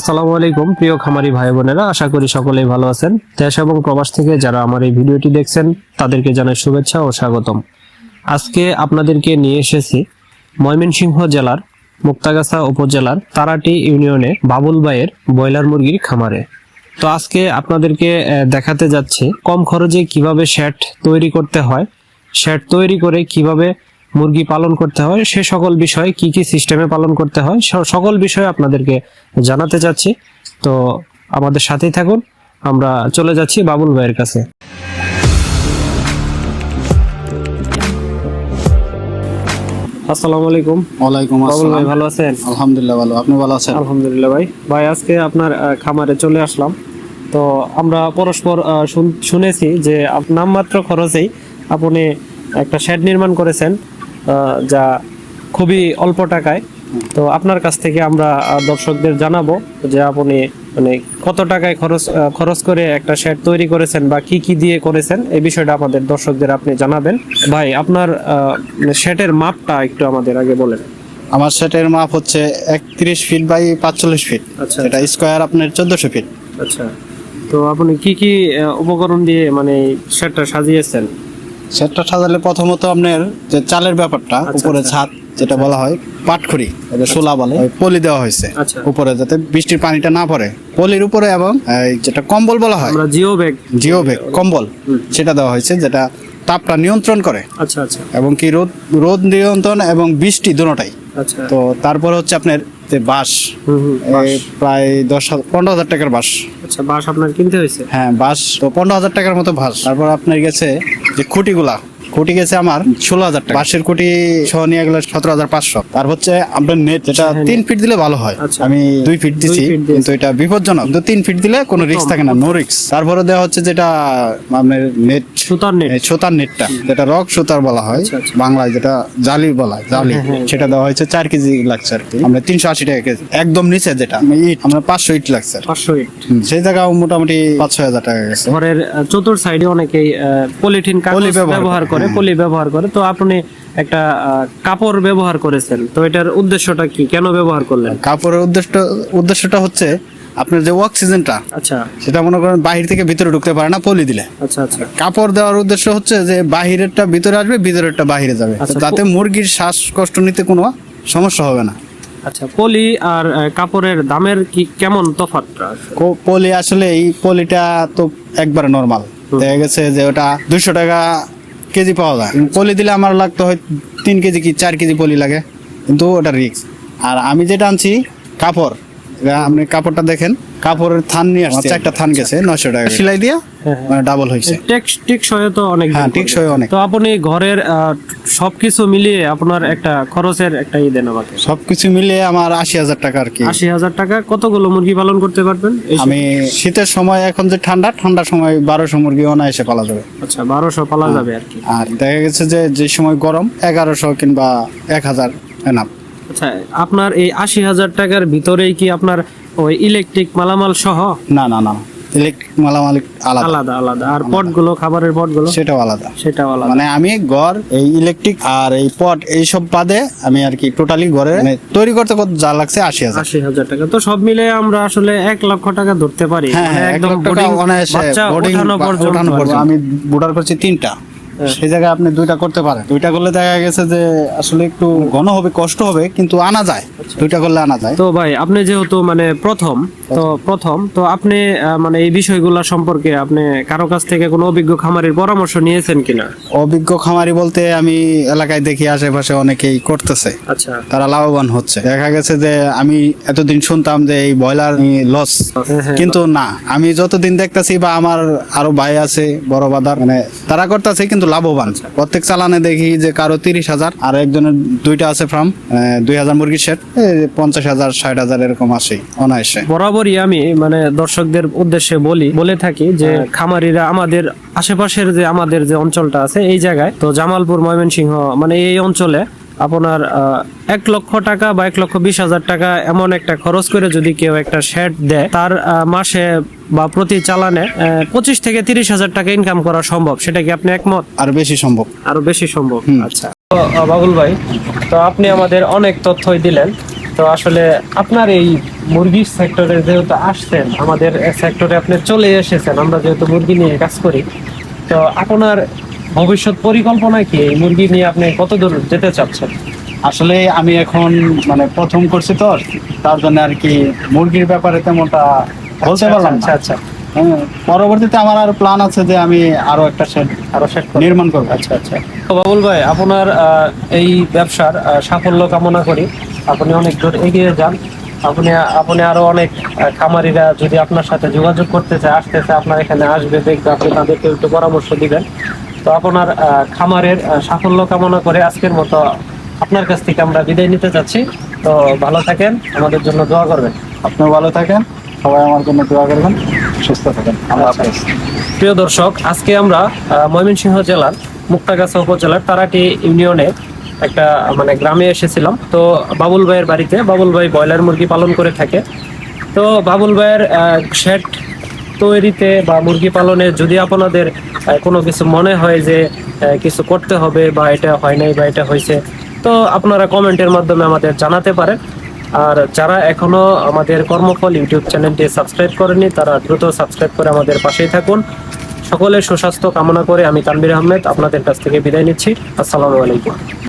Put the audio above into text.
আসসালামু আলাইকুম, প্রিয় খামারি ভাই বোনেরা, আশা করি সকলেই ভালো আছেন। দেশ এবং প্রবাস থেকে যারা আমার এই ভিডিওটি দেখছেন, তাদেরকে জানাই শুভেচ্ছা ও স্বাগতম। আজকে আপনাদেরকে নিয়ে এসেছি ময়মনসিংহ জেলার মুক্তাগাছা উপজেলার তারাটি ইউনিয়নে বাবুল ভাইয়ের ব্রয়লার মুরগির খামারে। তো আজকে আপনাদেরকে দেখাতে যাচ্ছি কম খরচে কীভাবে শেড তৈরি করতে হয় শেড তৈরি করে কীভাবে মুরগি পালন করতে হয়। সে সকল বিষয় কি কি সিস্টেমে পালন করতে হয় সকল বিষয় আপনাদেরকে জানাতে চাচ্ছি। তো আমাদের সাথেই থাকুন। আমরা চলে যাচ্ছি বাবুল ভাইয়ের কাছে। আসসালামু আলাইকুম। ওয়ালাইকুম বাবুল ভাই ভালো আছেন? আলহামদুলিল্লাহ ভালো। আপনি ভালো আছেন? আলহামদুলিল্লাহ ভাই। ভাই আজকে আপনার খামারে চলে আসলাম। তো আমরা পরস্পর শুনেছি যে নামমাত্র খরচেই আপনি একটা শেড নির্মাণ করেছেন। যা খুবই অল্প টাকায়। তো আপনার কাছ থেকে আমরা দর্শকদের জানাব যে আপনি মানে কত টাকায় খরচ খরচ করে একটা শেড তৈরি করেছেন বা কি কি দিয়ে করেছেন এই বিষয়টা আমাদের দর্শকদের আপনি জানাবেন। ভাই আপনার শেডের মাপটা একটু আমাদের আগে বলেন। আমার সেটের মাপ হচ্ছে একত্রিশ ফিট বাই পাঁচচল্লিশ ফিট আচ্ছা এটা স্কোয়ার আপনার চোদ্দশো ফিট আচ্ছা। তো আপনি কি কি উপকরণ দিয়ে মানে শেডটা সাজিয়েছেন? সেটটা সাজালে প্রথমত আপনার যে চালের ব্যাপারটা আচ্ছা, উপরে আচ্ছা। ছাদ যেটা বলা হয় পাটখুরি সোলা বলে পলি দেওয়া হয়েছে আচ্ছা। উপরে যাতে বৃষ্টির পানিটা না পড়ে। পলির উপরে এবং যেটা কম্বল বলা হয় জিও ব্যাগ। জিও বেগ কম্বল সেটা দেওয়া হয়েছে যেটা তাপটা নিয়ন্ত্রণ করে আচ্ছা আচ্ছা। এবং কি রোদ রোদ নিয়ন্ত্রণ এবং বৃষ্টি আচ্ছা তো তারপর হচ্ছে আপনার যে বাঁশ প্রায় দশ হাজার পনেরো হাজার টাকার বাস আচ্ছা বাস আপনার কিনতে হয়েছে? হ্যাঁ বাস তো পনেরো হাজার টাকার মতো বাস তারপর আপনার গেছে যে খুঁটিগুলা। খুঁটি গেছে আমার ষোলো হাজার টাকা। বাঁশের খুঁটি সহ নিয়ে গেলে সতেরো হাজার পাঁচশো। তার হচ্ছে আপনার নেট যেটা হ্যাঁ, তিন ফিট দিলে ভালো হয়। আচ্ছা। আমি দুই ফিট দিছি কিন্তু এটা বিপজ্জনক। কিন্তু তিন ফিট দিলে কোনো রিস্ক থাকে না নো রিস্ক তারপরে দেওয়া হচ্ছে যেটা আপনার নেট সুতার নেট সুতার নেটটা যেটা রক সুতার বলা হয় আচ্ছা, আচ্ছা। বাংলায় যেটা জালি বলা হয় জালি। হ্যাঁ, হ্যাঁ। সেটা দেওয়া হয়েছে চার কেজি লাগছে আর কি। আমরা তিনশো আশি টাকা কেজি একদম নিচে যেটা ইট। আমরা পাঁচশো ইট লাগছে পাঁচশো ইট। সেই জায়গা মোটামুটি পাঁচ ছয় হাজার টাকা গেছে। ঘরের চতুর সাইডে অনেকেই পলিথিন কাগজ ব্যবহার করে, পলি ব্যবহার করে তো আপনি একটা কাপড় ব্যবহার করেছেন তো এটার উদ্দেশ্যটা কি? কেন ব্যবহার করলেন? কাপড়ের উদ্দেশ্য উদ্দেশ্যটা হচ্ছে আপনার যে অক্সিজেনটা আচ্ছা। সেটা মনে করেন বাহির থেকে ভিতরে ঢুকতে পারে না পলি দিলে। আচ্ছা আচ্ছা। কাপড় দেওয়ার উদ্দেশ্য হচ্ছে যে বাহিরেরটা ভিতরে আসবে ভিতরেরটা বাহিরে যাবে। আচ্ছা, যাতে মুরগির শ্বাসকষ্ট নিতে কোনো সমস্যা হবে না। আচ্ছা পলি আর কাপড়ের দামের কি কেমন তফাৎটা? কো- পলি আসলে এই পলিটা তো একবারে নর্মাল দেখা গেছে যে ওটা দুশো টাকা কেজি পাওয়া যায়। পলি দিলে আমার লাগতো হয় তিন কেজি কি চার কেজি পলি লাগে। কিন্তু ওটা রিক্স আর আমি যেটা আনছি, কাপড়। আপনি কাপড়টা দেখেন। কাপড়ের থান নিয়ে আসছে। একটা থান গেছে নয়শো টাকা সেলাই দিয়ে? হ্যাঁ, হ্যাঁ। মানে ডাবল হয়েছে। টেক্স টিকসই তো অনেক হ্যাঁ, টেকসই অনেক। তো আপনি ঘরের আহ, সবকিছু মিলিয়ে আপনার একটা খরচের একটা ই দেন আমাকে। সবকিছু মিলিয়ে আমার আশি হাজার টাকা আর কি। আশি হাজার টাকা কতগুলো মুরগি পালন করতে পারবেন? আমি শীতের সময় এখন যে ঠান্ডা ঠান্ডার সময় বারোশো মুরগি অনায়াসে পালা যাবে। আচ্ছা বারোশো পালা যাবে আর কি। আর দেখা গেছে যে যে সময় গরম এগারোশো কিংবা এক হাজার এনাম আচ্ছা আপনার এই আশি হাজার টাকার ভিতরেই কি আপনার ওই ইলেকট্রিক মালামাল সহ? না না না। ইলেকট্রিক মালামাল আলাদা। আলাদা আলাদা। আর পটগুলো খাবারের পটগুলো? সেটাও আলাদা। সেটাও আলাদা। মানে আমি ঘর এই ইলেকট্রিক আর এই পট এইসব বাদে আমি আর কি টোটালি ঘরে মানে তৈরি করতে কত যা লাগছে আশি হাজার। আশি হাজার টাকা। তো সব মিলে আমরা আসলে এক লক্ষ টাকা ধরতে পারি। হ্যাঁ মানে হ্যাঁ এক একদম। পর্যন্ত। আমি বুডার করছি তিনটা। সেই জায়গায় আপনি দুইটা করতে পারেন। দুইটা করলে দেখা গেছে যে আসলে একটু ঘন হবে কষ্ট হবে কিন্তু আনা যায়। দুইটা করলে আনা যায়। তো ভাই আপনি যেহেতু মানে প্রথম তো প্রথম তো আপনি মানে এই বিষয়গুলো সম্পর্কে আপনি কারও কাছ থেকে কোনো অভিজ্ঞ খামারের পরামর্শ নিয়েছেন কিনা? অভিজ্ঞ খামারি বলতে আমি এলাকায় দেখি আশেপাশে অনেকেই করতেছে। আচ্ছা। তারা লাভবান হচ্ছে। দেখা গেছে যে আমি এতদিন শুনতাম যে এই ব্রয়লার লস হ্যাঁ, হ্যাঁ। কিন্তু না আমি যতদিন দেখতাছি বা আমার আরও ভাই আছে বড় বাদার মানে তারা করতেছে কিন্তু লাভবান। প্রত্যেক চালানে দেখি যে কারও তিরিশ হাজার আর একজনের দুইটা আছে ফার্ম দুই হাজার মুরগির সেট পঞ্চাশ হাজার ষাট হাজার এরকম আসে অনায়াসে বরাবরই আমি মানে দর্শকদের উদ্দেশ্যে বলি বলে থাকি যে খামারিরা আমাদের আশেপাশের যে আমাদের যে অঞ্চলটা আছে এই জায়গায় তো জামালপুর ময়মনসিংহ মানে এই অঞ্চলে আপনার এক লক্ষ টাকা বা এক লক্ষ বিশ হাজার টাকা এমন একটা খরচ করে যদি কেউ একটা শেড দেয় তার মাসে বা প্রতি চালানে পঁচিশ থেকে তিরিশ হাজার টাকা ইনকাম করা সম্ভব। সেটা কি আপনি একমত? আর বেশি সম্ভব। আরও বেশি সম্ভব? আচ্ছা। বাবুল ভাই তো আপনি আমাদের অনেক তথ্যই দিলেন। তো আসলে আপনার এই মুরগির সেক্টরে যেহেতু আসছেন আমাদের সেক্টরে আপনি চলে এসেছেন আমরা যেহেতু মুরগি নিয়ে কাজ করি তো আপনার ভবিষ্যৎ পরিকল্পনা কি এই মুরগি নিয়ে আপনি কত দূর যেতে চাচ্ছেন? আসলে আমি এখন মানে প্রথম করছি তো তার জন্য আর কি মুরগির ব্যাপারে তেমনটা বলতে পারলাম আচ্ছা আচ্ছা। হ্যাঁ, পরবর্তীতে আমার আর প্ল্যান আছে যে আমি আরও একটা শেড আরও শেষ নির্মাণ করব। আচ্ছা আচ্ছা। তো বাবুল ভাই আপনার আহ, এই ব্যবসার সাফল্য কামনা করি। আপনি অনেক দূর এগিয়ে যান। আপনি আপনি আরও অনেক খামারিরা যদি আপনার সাথে যোগাযোগ করতে চায় আসতে চায় আপনার এখানে আসবে দেখবে আপনি তাদেরকে একটু পরামর্শ দিবেন। তো আপনার খামারের সাফল্য কামনা করে আজকের মতো আপনার কাছ থেকে আমরা বিদায় নিতে চাচ্ছি তো ভালো থাকেন আমাদের জন্য দোয়া করবেন। আপনিও ভালো থাকেন সবাই আমার জন্য দোয়া করবেন সুস্থ থাকেন। আচ্ছা। প্রিয় দর্শক আজকে আমরা ময়মনসিংহ জেলার মুক্তাগাছা উপজেলার তারাটি ইউনিয়নে একটা মানে গ্রামে এসেছিলাম। তো বাবুল ভাইয়ের বাড়িতে বাবুল ভাই ব্রয়লার মুরগি পালন করে থাকে। তো বাবুল ভাইয়ের শেড তৈরিতে বা মুরগি পালনে যদি আপনাদের কোনো কিছু মনে হয় যে কিছু করতে হবে বা এটা হয় নাই বা এটা হয়েছে, তো আপনারা কমেন্টের মাধ্যমে আমাদের জানাতে পারেন। আর যারা এখনও আমাদের কর্মফল ইউটিউব চ্যানেলটি সাবস্ক্রাইব করেনি তারা দ্রুত সাবস্ক্রাইব করে আমাদের পাশেই থাকুন। সকলের সুস্বাস্থ্য কামনা করে আমি তানবির আহমেদ, আপনাদের কাছ থেকে বিদায় নিচ্ছি। আসসালামু আলাইকুম।